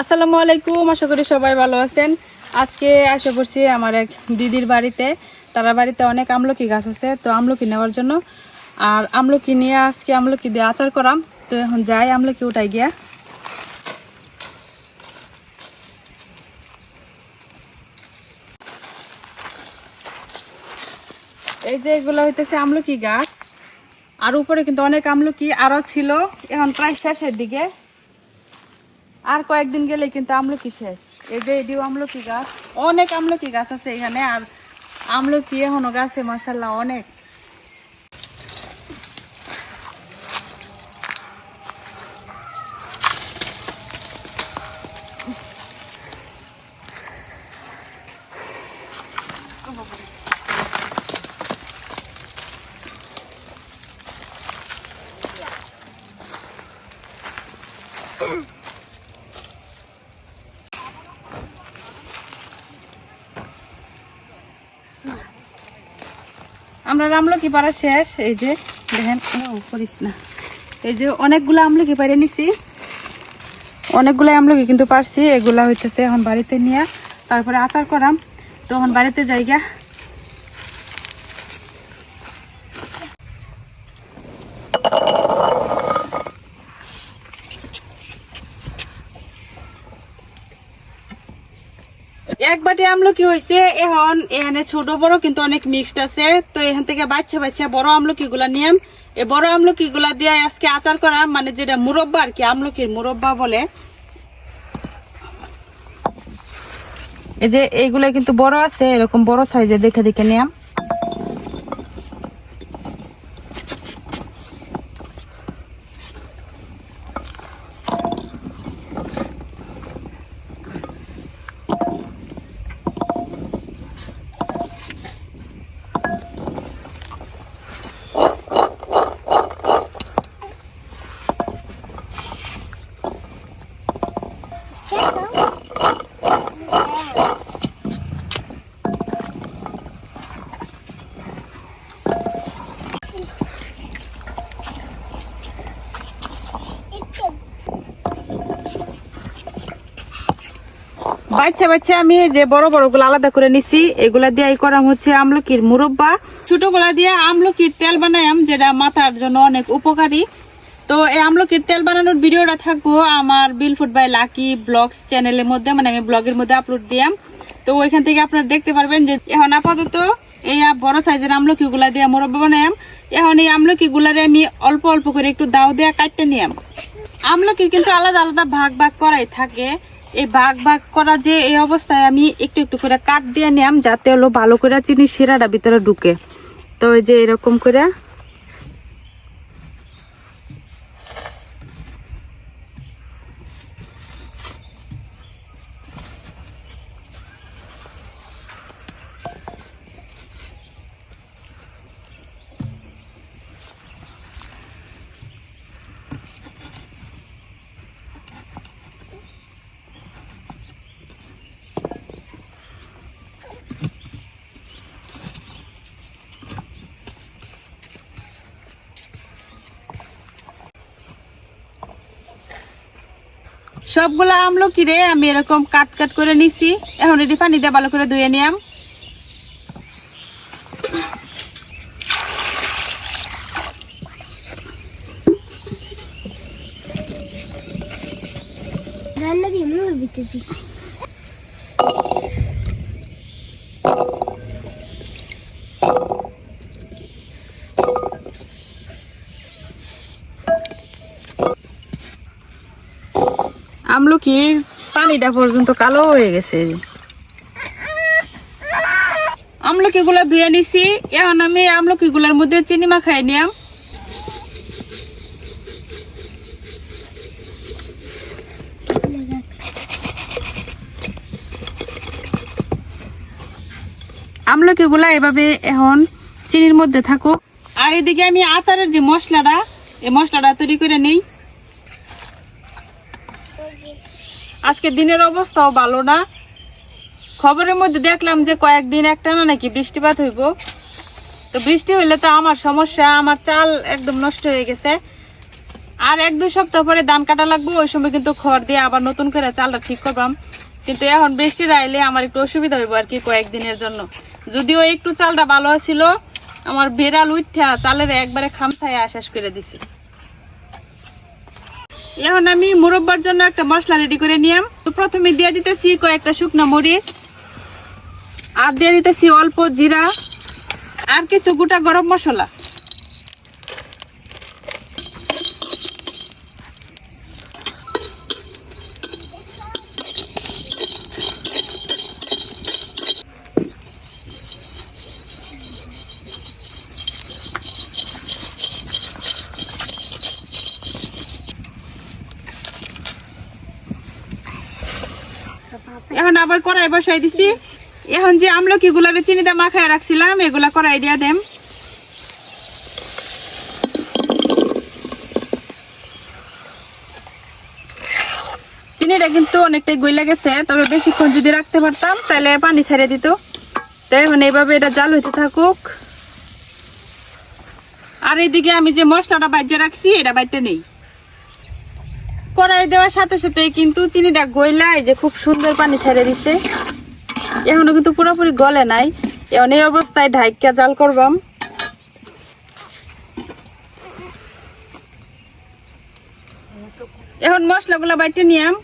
আসসালামু আলাইকুম, আশা করি সবাই ভালো আছেন। আজকে আসা করছি আমার এক দিদির বাড়িতে। তার বাড়িতে অনেক আমলকি গাছ আছে, তো আমলকি নেওয়ার জন্য। আর আমলকি নিয়ে আজকে আমলকি দিয়ে আচার করাম। তো এখন যাই আমলকি উঠাই গিয়া। এই যে এগুলো হইতেছে আমলকি গাছ। আর উপরে কিন্তু অনেক আমলকি আরও ছিল। এখন প্রায় শেষের দিকে। আর কয়েকদিন গেলে কিন্তু আমলকি শেষ। এই যে এদিও আমলকি গাছ, অনেক আমলকি গাছ আছে এখানে, আর আমলকি এখনও গাছে মাসাল্লাহ অনেক। আমরা আমলকি পাড়া শেষ? এই যে, দেখেন, ও করিস না। এই যে অনেকগুলো আমলকি পাড়ে নিছি। অনেকগুলো আমলকি কিন্তু পারছি। এগুলা হইতেছে এখন বাড়িতে নিয়ে, তারপরে আচার করাম। তখন বাড়িতে যাইগা এক বাটি আমলকি হয়েছে এখন এখানে ছোট বড় কিন্তু অনেক মিক্সড আছে। তো এখান থেকে বাচ্চা বাচ্চা বড় আমলকি গুলা নিয়ম। এ বড় আমলকি গুলা দিয়ে আজকে আচার করা মানে যেটা মুরব্বা আর কি, আমলকির মুরব্বা বলে। এই যে এইগুলা কিন্তু বড় আছে, এরকম বড় সাইজে দেখে দেখে নিয়াম। বাচ্চা বাচ্চা আমি যে বড় বড়গুলো আলাদা করে নিছি, এগুলা দিয়ে করা হচ্ছে আমলকির মুরব্বা। ছোটগুলা দিয়ে আমলকির তেল বানাইম যেটা মাথার জন্য অনেক উপকারী। তো এই আমলকির তেল বানানোর ভিডিওটা থাকব আমার বিলফুড বাই লাকি ব্লগস চ্যানেলের মধ্যে মানে আমি ব্লগের মধ্যে আপলোড দিয়াম। তো ওইখান থেকে আপনারা দেখতে পারবেন যে এখন আপাতত এই বড় সাইজের আমলকি গুলা দিয়ে মুরব্বা বানাইম এখন এই আমলকি গুলারে আমি অল্প অল্প করে একটু দাও দেয়া কাটতে নিয়াম। আমলকির কিন্তু আলাদা আলাদা ভাগ ভাগ করাই থাকে। এই ভাগ ভাগ করা যে এই অবস্থায় আমি একটু একটু করে কাট দিয়ে নিলাম যাতে হলো ভালো করে চিনি শিরাটা ভিতরে ঢুকে। তো ওই যে এরকম করে সবগুলা আমলকি রে? আমি এরকম কাট কাট করে নিছি। এখন এটি পানি দিয়ে ভালো করে ধুয়ে নিয়াম। রান্না দিয়ে মুড়ি দিচ্ছি আমলকির পানিটা পর্যন্ত কালো হয়ে গেছে। আমলকি গুলা ধুয়ে নিছি। এখন আমি আমলকি গুলার মধ্যে চিনি মাখাই নিয়াম। আমলকি গুলা এভাবে এখন চিনির মধ্যে থাকুক। আর এদিকে আমি আচারের যে মশলাটা, এই মশলাটা তৈরি করে নেই। আজকে দিনের অবস্থাও ভালো না। খবরের মধ্যে দেখলাম যে কয়েকদিন একটা না নাকি বৃষ্টিপাত হইব। তো বৃষ্টি হইলে তো আমার সমস্যা, আমার চাল একদম নষ্ট হয়ে গেছে। আর এক দুই সপ্তাহ পরে ধান কাটা লাগবে, ওই সময় কিন্তু খড় দিয়ে আবার নতুন করে চালটা ঠিক করবাম। কিন্তু এখন বৃষ্টি আইলে আমার একটু অসুবিধা হইব আর কি কয়েকদিনের জন্য। যদিও একটু চালটা ভালো ছিল আমার বেড়াল উঠা চালের একবারে খামছায় শেষ করে দিছি। এখন আমি মুরব্বার জন্য একটা মশলা রেডি করে নিয়াম। তো প্রথমে দিয়ে দিতেছি কয়েকটা শুকনো মরিচ, আর দিয়ে দিতেছি অল্প জিরা, আর কিছু গোটা গরম মশলা এখন আবার কড়াই বসাই দিছি। এখন যে আমলকি গুলারে চিনিটা মাখায় রাখছিলাম, এগুলা কড়াই দিয়া দেম। চিনিটা কিন্তু অনেকটাই গইলা গেছে, তবে বেশিক্ষণ যদি রাখতে পারতাম, তাহলে পানি ছেড়ে দিত। তো এখন এইভাবে এটা জাল হইতে থাকুক। আর এইদিকে আমি যে মশলাটা বাজ্যে রাখছি, এটা বাইতে নেই। কড়াই দেওয়ার সাথে সাথে কিন্তু চিনিটা গইলায় যে খুব সুন্দর পানি ছেড়ে দিছে। এখনও কিন্তু পুরোপুরি গলে নাই। এখন এই অবস্থায় ঢাইকা জাল করবাম। এখন মশলাগুলো বাইটে নিয়াম।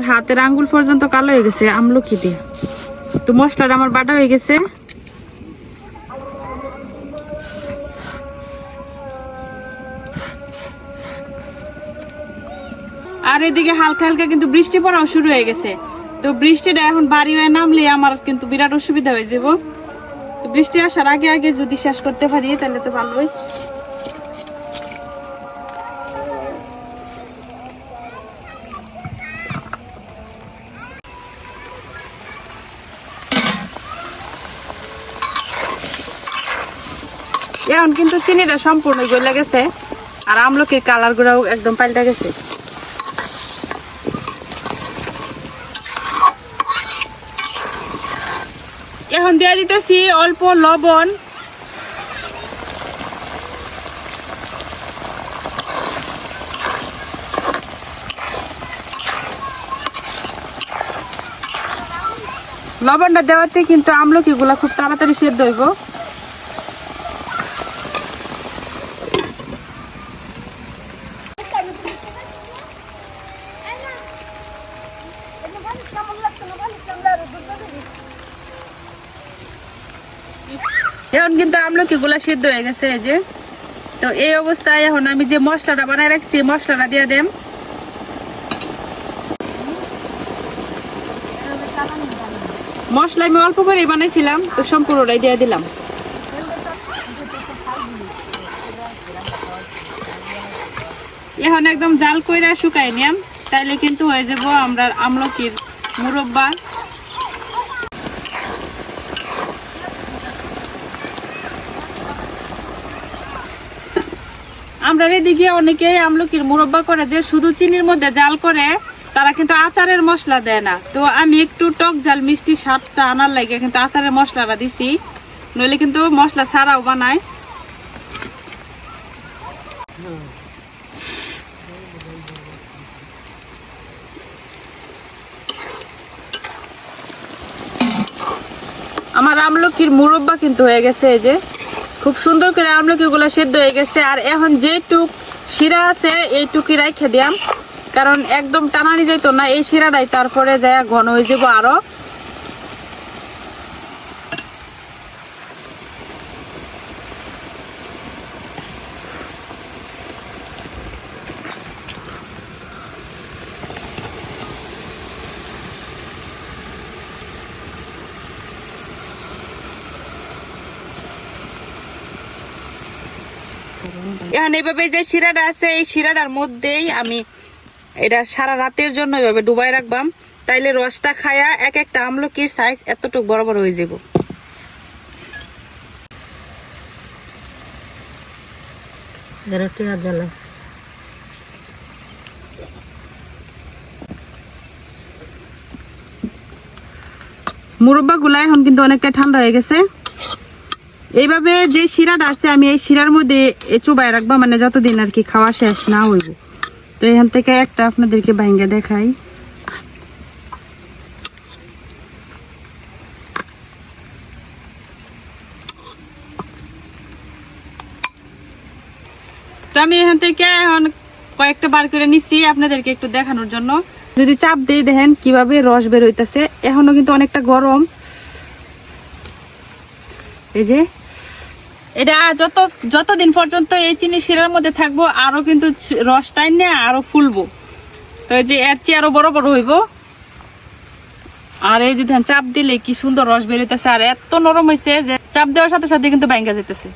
আমার হাতের আঙ্গুল পর্যন্ত কালো হয়ে গেছে, আমলকি দিয়ে। তো মশলাটা আমার বাটা হয়ে গেছে। আর এদিকে হালকা হালকা কিন্তু বৃষ্টি পড়াও শুরু হয়ে গেছে। তো বৃষ্টিটা এখন বাড়ি হয়ে নামলে আমার কিন্তু বিরাট অসুবিধা হয়ে যাব। তো বৃষ্টি আসার আগে আগে যদি শেষ করতে পারি, তাহলে তো ভালোই। এখন কিন্তু চিনিটা সম্পূর্ণ গলে গেছে। আর আমলকির কালার গুলাও একদম পাল্টে গেছে। এখন দিয়ে দিতেছি অল্প লবণ। লবণটা দেওয়াতে কিন্তু আমলকি গুলা খুব তাড়াতাড়ি সেদ্ধ হইব। এখনগুলা সিদ্ধ হয়ে গেছে এই যে। তো এই অবস্থায় এখন আমি যে মশলাটা বানায় রাখছি মশলাটা দিয়ে দেম। মশলা আমি অল্প করেই বানাইছিলাম, তো সম্পূর্ণটাই দিয়ে দিলাম। এখন একদম জাল কইরা শুকাই নিয়াম, তাইলে কিন্তু হয়ে যাব আমরা আমলকির মুরব্বা। আমরা এদিকে অনেকেই আমলকির মুরব্বা করে যে শুধু চিনির মধ্যে জাল করে, তারা কিন্তু আচারের মশলা দেয় না। তো আমি একটু টক জাল মিষ্টি স্বাদটা আনার লাগে কিন্তু আচারের মশলাটা দিছি। নইলে কিন্তু মশলা ছাড়াও বানায়। আমার আমলকির মুরব্বা কিন্তু হয়ে গেছে এই যে। খুব সুন্দর করে আমলকি গুলো সেদ্ধ হয়ে গেছে। আর এখন যেটুক শিরা আছে এইটুকি রাইখে দিয়াম। কারণ একদম টানানি যেত না, এই শিরাটাই তারপরে যায় ঘন হয়ে যাব আরও। এখন এইভাবে যে শিরাটা আছে এই শিরাটার মধ্যেই আমি এটা সারা রাতের জন্য এভাবে ডুবাই রাখবাম। তাইলে রসটা খায়া এক একটা আমলকির সাইজ এতটুকু বড় বড় হয়ে যাব মুরব্বা গুলা এখন কিন্তু অনেকটা ঠান্ডা হয়ে গেছে। এইভাবে যে শিরাটা আছে, আমি এই শিরার মধ্যে চুবাই রাখব মানে যতদিন আর কি খাওয়া শেষ না হইব। তো এখান থেকে একটা আপনাদেরকে ভাঙ্গে দেখাই। আমি এখান থেকে এখন কয়েকটা বার করে নিচ্ছি আপনাদেরকে একটু দেখানোর জন্য। যদি চাপ দিয়ে দেখেন কীভাবে রস বের হইতেছে, এখনও কিন্তু অনেকটা গরম। এই যে এটা যত, যতদিন পর্যন্ত এই চিনি শিরার মধ্যে থাকব, আরও কিন্তু রস টাইনে আরও ফুলবো। তো এই যে এর চেয়ে আরও বড় বড় হইব। আর এই যে ধান, চাপ দিলে কি সুন্দর রস বেরোতেছে আর এত নরম হয়েছে যে চাপ দেওয়ার সাথে সাথে কিন্তু ব্যাঙ্গা যেতেছে